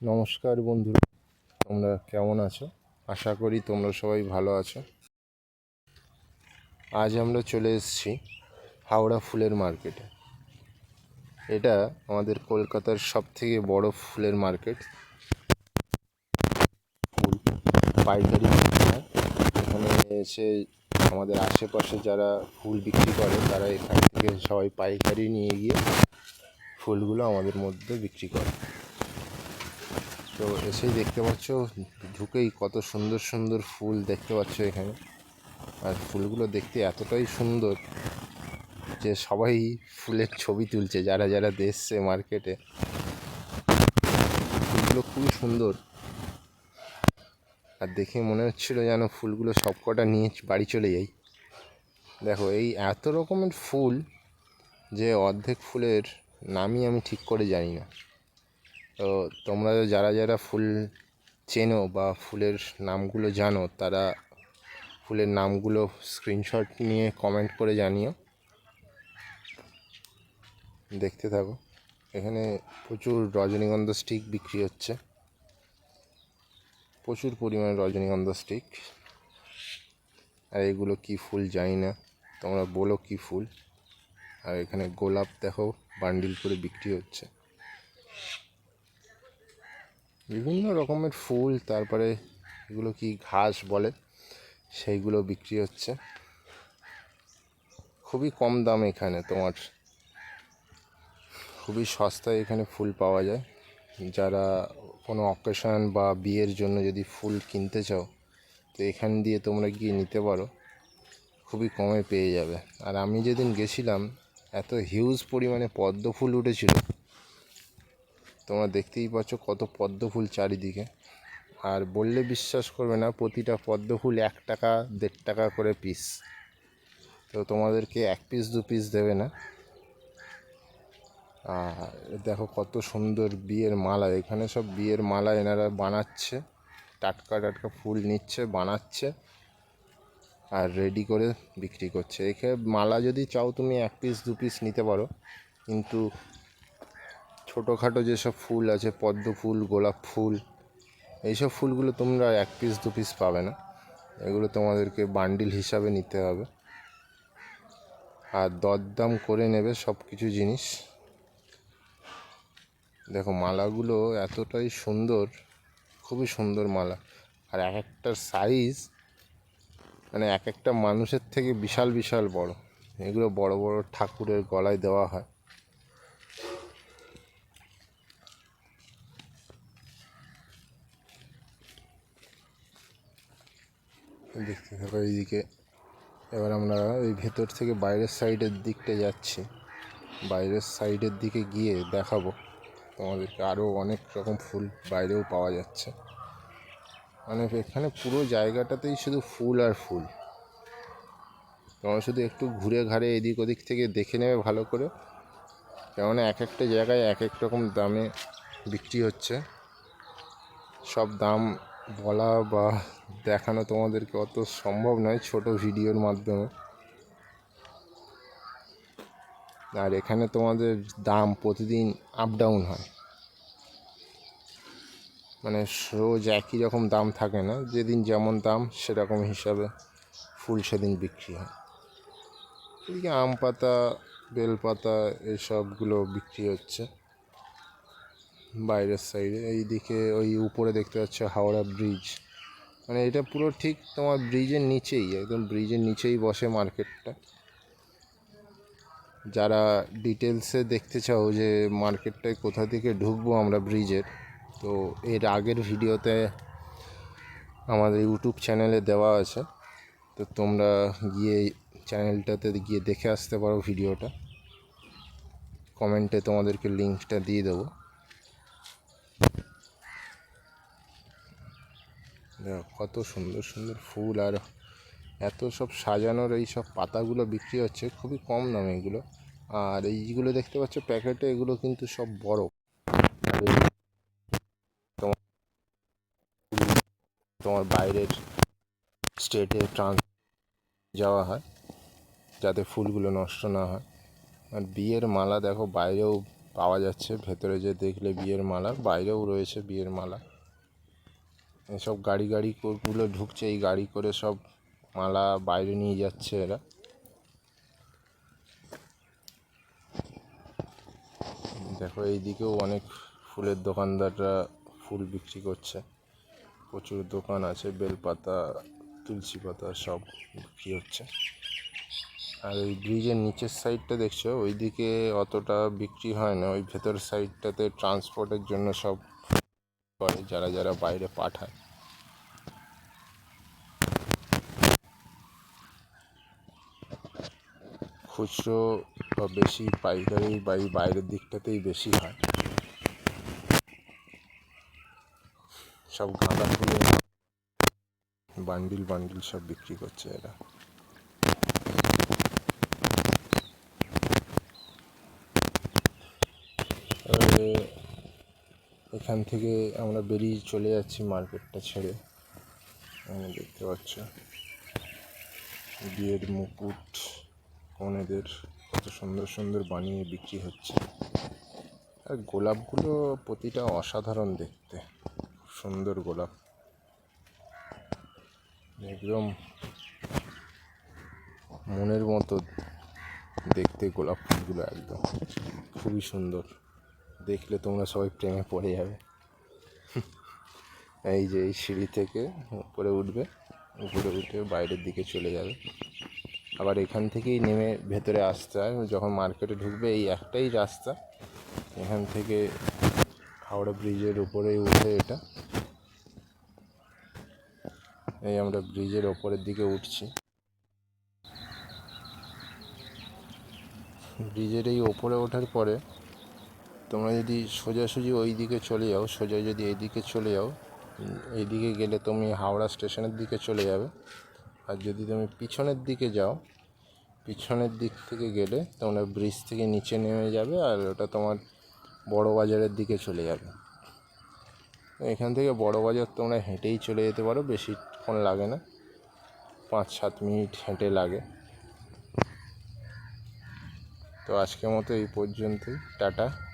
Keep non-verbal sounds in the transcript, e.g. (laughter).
নমস্কার বন্ধুরা, তোমরা কেমন আছো? আশা করি তোমরা সবাই ভালো আছো। আজ আমরা চলে এসেছি হাওড়া ফুলের মার্কেটে এটা আমাদের কলকাতার সব থেকে বড় ফুলের মার্কেট ফুল পাইকারি এখানে এসে আমাদের আশেপাশে যারা ফুল বিক্রি করে, তারা এখান থেকে সবাই পাইকারি নিয়ে গিয়ে ফুলগুলো আমাদের মধ্যে বিক্রি করে। তো এসেই দেখতে পাচ্ছ, ঢুকেই কত সুন্দর সুন্দর ফুল দেখতে পাচ্ছ এখানে। আর ফুলগুলো দেখতে এতটাই সুন্দর যে সবাই ফুলের ছবি তুলছে, যারা যারা দেখছে মার্কেটে। ফুলগুলো খুবই সুন্দর। আর দেখে মনে হচ্ছিল যেন ফুলগুলো সব কটা নিয়ে বাড়ি চলে যাই। দেখো, এই এত রকমের ফুল যে অর্ধেক ফুলের নামই আমি ঠিক করে জানি না। তো তোমরা যারা যারা ফুল চেনো বা ফুলের নামগুলো জানো, তারা ফুলের নামগুলো স্ক্রিনশট নিয়ে কমেন্ট করে জানিও। দেখতে থাকো। এখানে প্রচুর রজনীগন্ধা স্টিক বিক্রি হচ্ছে। প্রচুর পরিমাণে রজনীগন্ধা স্টিক আর এগুলো কি ফুল জানি না। তোমরা বলো কি ফুল। আর এখানে গোলাপ দেখো বান্ডিল করে বিক্রি হচ্ছে। বিভিন্ন রকমের ফুল, তারপরে এগুলো কি ঘাস বলে, সেইগুলো বিক্রি হচ্ছে। খুবই কম দাম এখানে তোমার। খুবই সস্তায় এখানে ফুল পাওয়া যায়। যারা কোনো অকেশন বা বিয়ের জন্য যদি ফুল কিনতে চাও, তো এখান দিয়ে তোমরা গিয়ে নিতে পারো। খুবই কমে পেয়ে যাবে। আর আমি যেদিন গেছিলাম, এত হিউজ পরিমাণে পদ্ম ফুল উঠেছিল। তোমরা দেখতেই পাচ্ছ কত পদ্ম ফুল চারিদিকে। আর বললে বিশ্বাস করবে না, প্রতিটা পদ্ম ফুল এক টাকা, দেড় টাকা করে পিস তো তোমাদেরকে এক পিস দু পিস দেবে না। আর দেখো কত সুন্দর বিয়ের মালা, এখানে সব বিয়ের মালা এনারা বানাচ্ছে। টাটকা টাটকা ফুল নিচ্ছে, বানাচ্ছে আর রেডি করে বিক্রি করছে। এখানে মালা যদি চাও তুমি এক পিস দু পিস নিতে পারো। কিন্তু ছোটোখাটো যেসব ফুল আছে, পদ্ম ফুল, গোলাপ ফুল, এইসব ফুলগুলো তোমরা এক পিস দু পিস পাবে না। এগুলো তোমাদেরকে বান্ডিল হিসাবে নিতে হবে। আর দরদাম করে নেবে সব কিছু জিনিস। দেখো, মালাগুলো এতটাই সুন্দর, খুবই সুন্দর মালা। আর এক একটার সাইজ মানে এক একটা মানুষের থেকে বিশাল বিশাল বড়। এগুলো বড় বড় ঠাকুরের গলায় দেওয়া হয়। দেখতে থাকো, এইদিকে। এবার আমরা ওই ভেতর থেকে বাইরের সাইডের দিকটা যাচ্ছি। বাইরের সাইডের দিকে গিয়ে দেখাবো তোমাদেরকে। আরও অনেক রকম ফুল বাইরেও পাওয়া যাচ্ছে। মানে এখানে পুরো জায়গাটাতেই শুধু ফুল আর ফুল। তোমরা শুধু একটু ঘুরে ঘাড়ে এদিক ওদিক থেকে দেখে নেবে ভালো করে। কেননা এক একটা জায়গায় এক এক রকম দামে বিক্রি হচ্ছে। সব দাম বলা বা দেখানো তোমাদেরকে অত সম্ভব নয় ছোট ভিডিওর মাধ্যমে। আর এখানে তোমাদের দাম প্রতিদিন আপ ডাউন হয়। মানে রোজ একই রকম দাম থাকে না, যেদিন যেমন দাম সেরকম হিসাবে ফুল সেদিন বিক্রি হয়। এদিকে আম পাতা বেলপাতা এসবগুলো বিক্রি হচ্ছে। বাইরের সাইডে এইদিকে ওই উপরে দেখতে পাচ্ছ হাওড়া ব্রিজ মানে এটা পুরো ঠিক তোমার ব্রিজের নিচেই, একদম ব্রিজের নিচেই বসে মার্কেটটা যারা ডিটেলসে দেখতে চাও যে মার্কেটটায় কোথা থেকে ঢুকবো আমরা ব্রিজের তো এর আগের ভিডিওতে আমাদের ইউটিউব চ্যানেলে দেওয়া আছে। তো তোমরা গিয়ে চ্যানেলটাতে গিয়ে দেখে আসতে পারো ভিডিওটা কমেন্টে তোমাদেরকে লিঙ্কটা দিয়ে দেবো। কত সুন্দর সুন্দর ফুল আর এত সব সাজানোর এই সব পাতাগুলো বিক্রি হচ্ছে, খুবই কম দামে এগুলো। আর এইগুলো দেখতে পাচ্ছ, প্যাকেটে এগুলো কিন্তু সব বড়। তোমার তোমার বাইরের স্টেটে ট্রান্স যাওয়া হয়, যাতে ফুলগুলো নষ্ট না হয়। আর বিয়ের মালা দেখো, বাইরেও পাওয়া যাচ্ছে, ভেতরে যে দেখলে বিয়ের মালা, বাইরেও রয়েছে বিয়ের মালা। এসব গাড়ি গাড়ি গুলো ঢুকছে, এই গাড়ি করে সব মালা বাইরে নিয়ে যাচ্ছে এরা। দেখো, এইদিকেও অনেক ফুলের দোকানদাররা ফুল বিক্রি করছে। প্রচুর দোকান আছে, বেলপাতা, তুলসী পাতা সব বিক্রি হচ্ছে। আর ওই ব্রিজের নিচের সাইডটা দেখছ? ওইদিকে অতটা বিক্রি হয় না, ওই ভেতর সাইডটাতে ট্রান্সপোর্টের জন্য সব করে যারা যারা বাইরে পাঠায়। খুচরো বা বেশি পাইকারি বা বাইরের দিকটাতেই বেশি হয়। সব গাঁদা ফুলের বান্ডিল বান্ডিল সব বিক্রি করছে এরা। এবারে এখান থেকে আমরা বেরিয়ে চলে যাচ্ছি মার্কেটটা ছেড়ে। এখানে দেখতে পাচ্ছ বিয়ের মুকুট কনেদের কত সুন্দর সুন্দর বানিয়ে বিক্রি হচ্ছে। আর গোলাপগুলো প্রতিটা অসাধারণ দেখতে। খুব সুন্দর গোলাপ। একদম মনের মতো দেখতে গোলাপ ফুলগুলো একদম। খুবই সুন্দর। দেখলে তোমরা সবাই প্রেমে পড়ে যাবে। (laughs) এই যে এই সিঁড়ি থেকে উপরে উঠবে, উপরে উঠে বাইরের দিকে চলে যাবে। আবার এখান থেকেই নেমে ভেতরে আসতে হয়, যখন মার্কেটে ঢুকবে এই একটাই রাস্তা। এখান থেকে হাওড়া ব্রিজের উপরেই উঠে এটা। এই আমরা ব্রিজের ওপরের দিকে উঠছি। ব্রিজের এই ওপরে ওঠার পরে তোমরা যদি সোজাসুজি ওই দিকে চলে যাও সোজা যদি এই দিকে চলে যাও এইদিকে গেলে তুমি হাওড়া স্টেশনের দিকে চলে যাবে। আর যদি তুমি পিছনের দিকে যাও, পিছনের দিক থেকে গেলে তোমরা ব্রিজ থেকে নিচে নেমে যাবে আর ওটা তোমার বড় বাজারের দিকে চলে যাবে। এখান থেকে বড় বাজার তোমরা হেঁটেই চলে যেতে পারো বেশিক্ষণ লাগে না। পাঁচ সাত মিনিট হেঁটে লাগে। তো আজকের মতো এই পর্যন্তই। টাটা।